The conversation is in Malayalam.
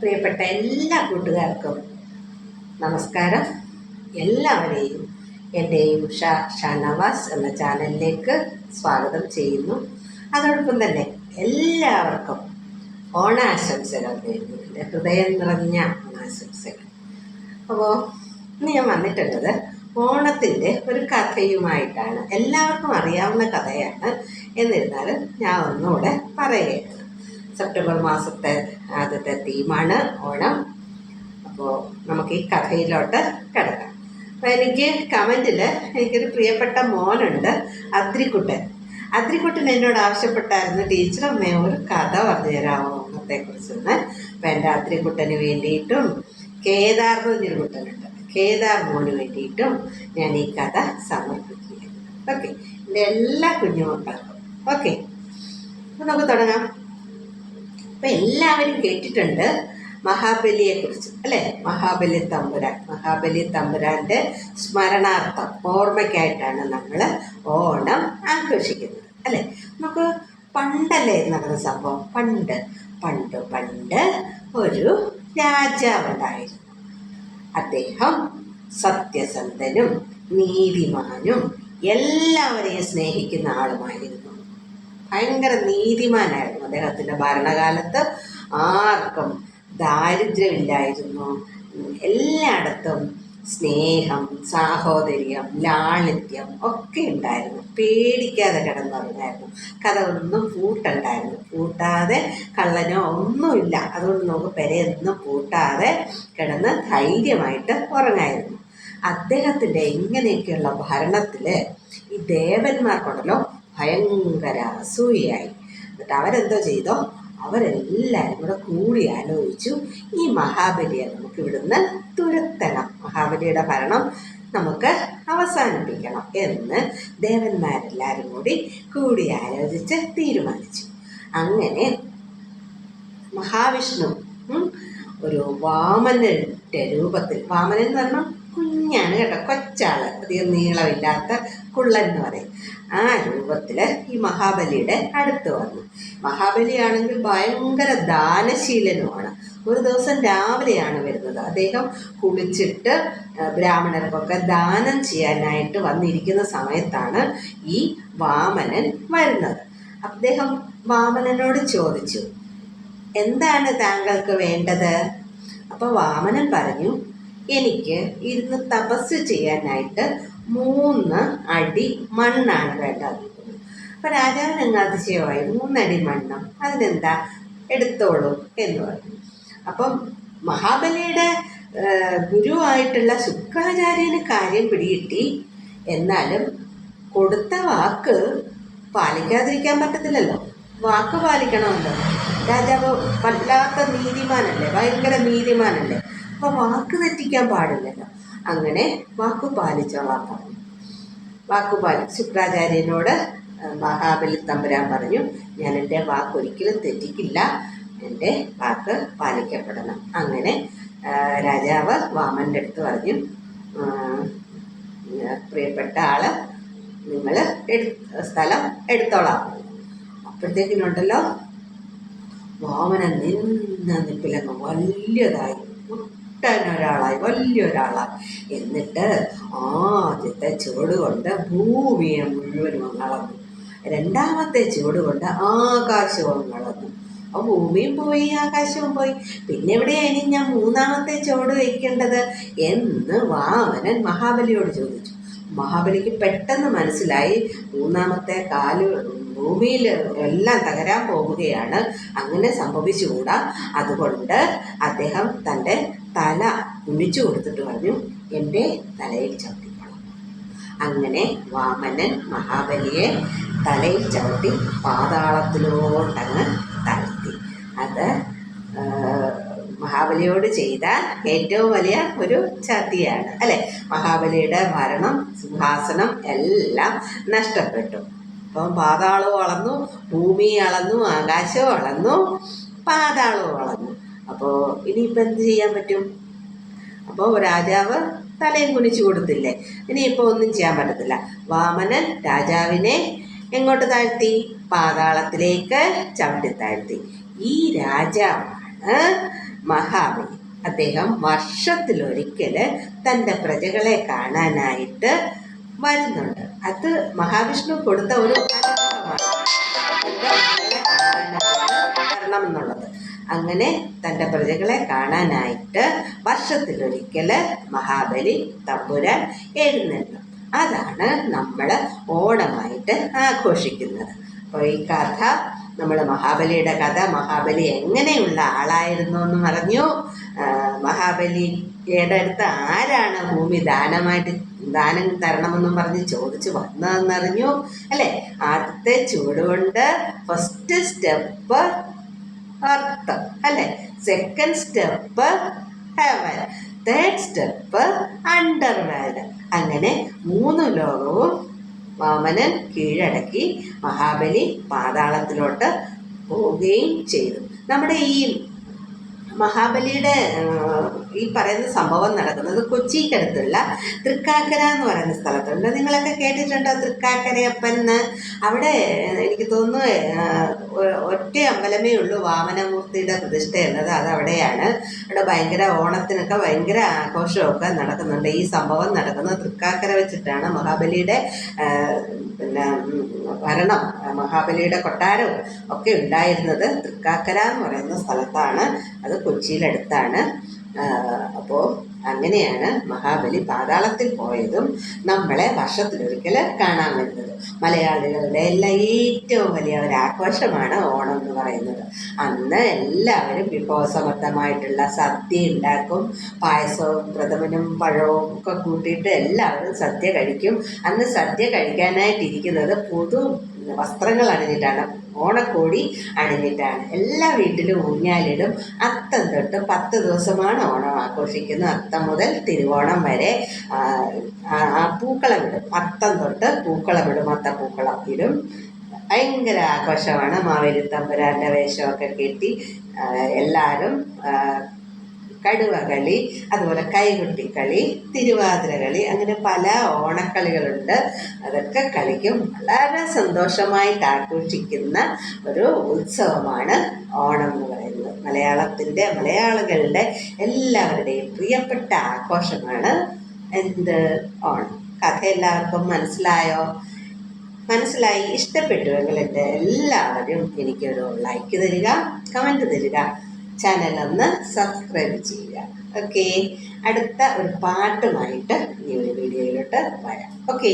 പ്രിയപ്പെട്ട എല്ലാ കൂട്ടുകാർക്കും നമസ്കാരം. എല്ലാവരെയും എന്റെയും ഉഷ ഷാനവാസ് എന്ന ചാനലിലേക്ക് സ്വാഗതം ചെയ്യുന്നു. അതോടൊപ്പം തന്നെ എല്ലാവർക്കും ഓണാശംസകൾ നേരുന്നു. എന്റെ ഹൃദയം നിറഞ്ഞ ഓണാശംസകൾ. അപ്പോൾ ഇന്ന് ഞാൻ വന്നിട്ടുള്ളത് ഓണത്തിന്റെ ഒരു കഥയുമായിട്ടാണ്. എല്ലാവർക്കും അറിയാവുന്ന കഥയാണ്. എന്നിരുന്നാലും ഞാൻ ഒന്നുകൂടെ പറയുകയാണ്. സെപ്റ്റംബർ മാസത്തെ ആദ്യത്തെ തീമാണ് ഓണം. അപ്പോൾ നമുക്ക് ഈ കഥയിലോട്ട് കിടക്കാം. അപ്പോൾ എനിക്ക് കമന്റിൽ എനിക്കൊരു പ്രിയപ്പെട്ട മോനുണ്ട് അദ്രിക്കുട്ടൻ. അദ്രിക്കുട്ടൻ എന്നോട് ആവശ്യപ്പെട്ടായിരുന്നു ടീച്ചർ അമ്മേ ഒരു കഥ പറഞ്ഞു തരാമോ ഓണത്തെക്കുറിച്ചെന്ന് അപ്പോൾ എന്റെ അദ്രിക്കുട്ടന് വേണ്ടിയിട്ടും കേദാർ എന്നൊരു കുട്ടനുണ്ട് കേദാർ മോന് വേണ്ടിയിട്ടും ഞാൻ ഈ കഥ സമർപ്പിക്കുകയാണ്. ഓക്കെ. എന്റെ എല്ലാ കുഞ്ഞുമക്കൾക്കും. ഓക്കെ. നമുക്ക് തുടങ്ങാം. അപ്പം എല്ലാവരും കേട്ടിട്ടുണ്ട് മഹാബലിയെക്കുറിച്ച് അല്ലേ? മഹാബലി തമ്പുരാൻ. മഹാബലി തമ്പുരാന്റെ സ്മരണാർത്ഥം ഓർമ്മയ്ക്കായിട്ടാണ് നമ്മൾ ഓണം ആഘോഷിക്കുന്നത് അല്ലേ? നമുക്ക് പണ്ടല്ലേ നടന്ന സംഭവം? പണ്ട് പണ്ട് പണ്ട് ഒരു രാജാവുണ്ടായിരുന്നു. അദ്ദേഹം സത്യസന്ധനും നീതിമാനും എല്ലാവരെയും സ്നേഹിക്കുന്ന ആളുമായിരുന്നു. ഭയങ്കര നീതിമാനായിരുന്നു അദ്ദേഹത്തിന്റെ ഭരണകാലത്ത്. ആർക്കും ദാരിദ്ര്യമില്ലായിരുന്നു. എല്ലായിടത്തും സ്നേഹം സാഹോദര്യം ലാളിത്യം ഒക്കെ ഉണ്ടായിരുന്നു. പേടിക്കാതെ കിടന്നുറങ്ങായിരുന്നു. കഥ ഒന്നും പൂട്ടുണ്ടായിരുന്നു. പൂട്ടാതെ കള്ളനോ ഒന്നുമില്ല. അതുകൊണ്ട് നമുക്ക് പെരയൊന്നും പൂട്ടാതെ കിടന്ന് ധൈര്യമായിട്ട് ഉറങ്ങായിരുന്നു. അദ്ദേഹത്തിന്റെ ഇങ്ങനെയൊക്കെയുള്ള ഭരണത്തിൽ ഈ ദേവന്മാർക്കുണ്ടല്ലോ ഭയങ്കര അസൂയായി എന്നിട്ട് അവരെന്തോ ചെയ്തോ? അവരെല്ലാവരും കൂടെ കൂടി ആലോചിച്ചു ഈ മഹാബലിയെ നമുക്ക് ഇവിടുന്ന് തുരത്തണം. മഹാബലിയുടെ ഭരണം നമുക്ക് അവസാനിപ്പിക്കണം എന്ന് ദേവന്മാരെല്ലാവരും കൂടി കൂടി ആലോചിച്ച് തീരുമാനിച്ചു. അങ്ങനെ മഹാവിഷ്ണു ഒരു വാമനന്റെ രൂപത്തിൽ വാമനൻ എന്ന് പറഞ്ഞാൽ കുഞ്ഞാണ് കേട്ടോ കൊച്ചാൾ അധികം നീളമില്ലാത്ത കുള്ളൻ എന്ന് പറയും. ആ രൂപത്തിൽ ഈ മഹാബലിയുടെ അടുത്ത് വന്നു. മഹാബലിയാണെങ്കിൽ ഭയങ്കര ദാനശീലനുമാണ്. ഒരു ദിവസം രാവിലെയാണ് വരുന്നത്. അദ്ദേഹം കുളിച്ചിട്ട് ബ്രാഹ്മണർക്കൊക്കെ ദാനം ചെയ്യാനായിട്ട് വന്നിരിക്കുന്ന സമയത്താണ് ഈ വാമനൻ വരുന്നത്. അദ്ദേഹം വാമനനോട് ചോദിച്ചു എന്താണ് താങ്കൾക്ക് വേണ്ടത്? അപ്പോൾ വാമനൻ പറഞ്ഞു എനിക്ക് ഇരുന്ന് തപസ് ചെയ്യാനായിട്ട് മൂന്ന് അടി മണ്ണാണ് വേണ്ടത് അപ്പോൾ രാജാവിന് അങ്ങ് അതിശയമായി? മൂന്നടി മണ്ണ്. അതിനെന്താ? എടുത്തോളൂ എന്ന് പറഞ്ഞു. അപ്പം മഹാബലിയുടെ ഗുരുവായിട്ടുള്ള ശുക്രാചാര്യന് കാര്യം പിടികിട്ടി. എന്നാലും കൊടുത്ത വാക്ക് പാലിക്കാതിരിക്കാൻ പറ്റത്തില്ലല്ലോ. വാക്ക് പാലിക്കണമല്ലോ. രാജാവ് വല്ലാത്ത നീതിമാനല്ലേ? ഭയങ്കര നീതിമാനല്ലേ? അപ്പോൾ വാക്ക് തെറ്റിക്കാൻ പാടില്ലല്ലോ. അങ്ങനെ വാക്കു പാലിച്ചോളാൻ പറഞ്ഞു വാക്കു പാലി ശുക്രാചാര്യനോട് മഹാബലി തമ്പുരാൻ പറഞ്ഞു ഞാൻ എന്റെ വാക്കൊരിക്കലും തെറ്റിക്കില്ല. എന്റെ വാക്ക് പാലിക്കപ്പെടണം. അങ്ങനെ രാജാവ് വാമന്റെ അടുത്ത് പറഞ്ഞു പ്രിയപ്പെട്ട ആൾ നിങ്ങൾ സ്ഥലം എടുത്തോളാം. അപ്പോഴത്തേക്കിനുണ്ടല്ലോ വാമന നിന്ന നിപ്പിലങ്ങ് വലിയതായി. ഒട്ടനൊരാളായി വലിയൊരാളായി. എന്നിട്ട് ആദ്യത്തെ ചുവട് കൊണ്ട് ഭൂമിയെ മുഴുവനും അങ്ങളന്നു രണ്ടാമത്തെ ചുവട് കൊണ്ട് ആകാശവും അങ്ങളന്നു ആ ഭൂമിയും പോയി ആകാശവും പോയി. പിന്നെ എവിടെയാണ് ഇനി ഞാൻ മൂന്നാമത്തെ ചുവട് വയ്ക്കേണ്ടത് എന്ന് വാമനൻ മഹാബലിയോട് ചോദിച്ചു. മഹാബലിക്ക് പെട്ടെന്ന് മനസ്സിലായി മൂന്നാമത്തെ കാൽ ഭൂമിയിൽ എല്ലാം തകരാൻ പോവുകയാണ് അങ്ങനെ സംഭവിച്ചുകൂടാ. അതുകൊണ്ട് അദ്ദേഹം തന്റെ തല കുനിച്ചു കൊടുത്തിട്ട് പറഞ്ഞു എന്റെ തലയിൽ ചവിട്ടിക്കോളാം. അങ്ങനെ വാമനൻ മഹാബലിയെ തലയിൽ ചവിട്ടി പാതാളത്തിലോട്ടങ്ങ് താഴ്ത്തി അത് മഹാബലിയോട് ചെയ്ത ഏറ്റവും വലിയ ഒരു ചതിയാണ് അല്ലേ? മഹാബലിയുടെ മരണം സിംഹാസനം എല്ലാം നഷ്ടപ്പെട്ടു. അപ്പം പാതാളവും അളന്നു ഭൂമി അളന്നു ആകാശവും അളന്നു പാതാളവും അളന്നു. അപ്പോൾ ഇനിയിപ്പോൾ എന്ത് ചെയ്യാൻ പറ്റും? അപ്പോൾ രാജാവ് തലയും കുനിച്ചു കൊടുത്തില്ലേ? ഇനിയിപ്പോൾ ഒന്നും ചെയ്യാൻ പറ്റത്തില്ല. വാമനൻ രാജാവിനെ എങ്ങോട്ട് താഴ്ത്തി? പാതാളത്തിലേക്ക് ചവിട്ടി താഴ്ത്തി. ഈ രാജാവാണ് മഹാബലി. അദ്ദേഹം വർഷത്തിലൊരിക്കൽ തന്റെ പ്രജകളെ കാണാനായിട്ട് വരുന്നുണ്ട്. അത് മഹാവിഷ്ണു കൊടുത്ത ഒരു അനുഗ്രഹമാണ്. അങ്ങനെ തന്റെ പ്രജകളെ കാണാനായിട്ട് വർഷത്തിലൊരിക്കൽ മഹാബലി തമ്പുരാൻ എഴുന്നള്ളും അതാണ് നമ്മൾ ഓണമായിട്ട് ആഘോഷിക്കുന്നത്. അപ്പോൾ ഈ കഥ നമ്മൾ മഹാബലിയുടെ കഥ മഹാബലി എങ്ങനെയുള്ള ആളായിരുന്നു എന്ന് പറഞ്ഞു മഹാബലിയുടെ അടുത്ത് ആരാണ് ഭൂമി ദാനമായിട്ട് ദാനം തരണമെന്നും പറഞ്ഞ് ചോദിച്ചു വന്നതെന്നറിഞ്ഞു അല്ലേ? ആദ്യത്തെ ചൂടുകൊണ്ട് ഫസ്റ്റ് സ്റ്റെപ്പ് അർത്ഥം അല്ലെ? Second step heaven third step underworld അങ്ങനെ മൂന്ന് ലോകവും വാമനൻ കീഴടക്കി മഹാബലി പാതാളത്തിലോട്ട് പോവുകയും ചെയ്തു. നമ്മുടെ ഈ മഹാബലിയുടെ ഈ പറയുന്ന സംഭവം നടക്കുന്നത് കൊച്ചിക്കടുത്തുള്ള തൃക്കാക്കര എന്ന് പറയുന്ന സ്ഥലത്തുണ്ട്. നിങ്ങളൊക്കെ കേട്ടിട്ടുണ്ടോ തൃക്കാക്കരയപ്പൻ എന്ന് അവിടെ എനിക്ക് തോന്നുന്നു ഒറ്റ അമ്പലമേ ഉള്ളൂ വാമനമൂർത്തിയുടെ പ്രതിഷ്ഠ എന്നത്. അത് അവിടെയാണ്. അവിടെ ഭയങ്കര ഓണത്തിനൊക്കെ ഭയങ്കര ആഘോഷമൊക്കെ നടക്കുന്നുണ്ട്. ഈ സംഭവം നടക്കുന്നത് തൃക്കാക്കര വെച്ചിട്ടാണ്. മഹാബലിയുടെ പിന്നെ ഭരണം മഹാബലിയുടെ കൊട്ടാരവും ഒക്കെ ഉണ്ടായിരുന്നത് തൃക്കാക്കര എന്ന് പറയുന്ന സ്ഥലത്താണ്. അത് കൊച്ചിയിലടുത്താണ്. അപ്പോൾ അങ്ങനെയാണ് മഹാബലി പാതാളത്തിൽ പോയതും നമ്മളെ വർഷത്തിലൊരിക്കൽ കാണാൻ വരുന്നത്. മലയാളികളുടെ എല്ലാം ഏറ്റവും വലിയ ഒരു ആഘോഷമാണ് ഓണം എന്ന് പറയുന്നത്. അന്ന് എല്ലാവരും വിഭവസമൃദ്ധമായിട്ടുള്ള സദ്യ ഉണ്ടാക്കും പായസവും പ്രഥമനും പഴവും ഒക്കെ കൂട്ടിയിട്ട് എല്ലാവരും സദ്യ കഴിക്കും. അന്ന് സദ്യ കഴിക്കാനായിട്ടിരിക്കുന്നത് പുതു വസ്ത്രങ്ങൾ അണിഞ്ഞിട്ടാണ് ഓണക്കോടി അണിഞ്ഞിട്ടാണ്. എല്ലാ വീട്ടിലും ഊഞ്ഞാലിടും. അത്തം തൊട്ട് പത്ത് ദിവസമാണ് ഓണം ആഘോഷിക്കുന്നത്. അത്തം മുതൽ തിരുവോണം വരെ ആ, ആ, ആ പൂക്കളം ഇടും അത്തം തൊട്ട് പൂക്കളം ഇടും ഭയങ്കര ആഘോഷമാണ്. മാവേലി തമ്പുരാന്റെ വേഷമൊക്കെ കെട്ടി എല്ലാവരും കടുവകളി അതുപോലെ കൈകൊട്ടിക്കളി തിരുവാതിര കളി അങ്ങനെ പല ഓണക്കളികളുണ്ട്. അതൊക്കെ കളിക്കും. വളരെ സന്തോഷമായി ആഘോഷിക്കുന്ന ഒരു ഉത്സവമാണ് ഓണം എന്ന് പറയുന്നത്. മലയാളത്തിന്റെ മലയാളികളുടെ എല്ലാവരുടെയും പ്രിയപ്പെട്ട ആഘോഷമാണ് എന്ത് ഓണം. കഥ എല്ലാവർക്കും മനസ്സിലായോ? മനസ്സിലായി ഇഷ്ടപ്പെട്ടുവെങ്കിൽ എന്റെ എല്ലാവരും എനിക്കൊരു ലൈക്ക് തരിക കമന്റ് തരിക. ചാനൽ ഒന്ന് സബ്സ്ക്രൈബ് ചെയ്യുക. ഓക്കെ അടുത്ത ഒരു പാട്ടുമായിട്ട് ഈ ഒരു വീഡിയോയിലോട്ട് വരാം. ഓക്കെ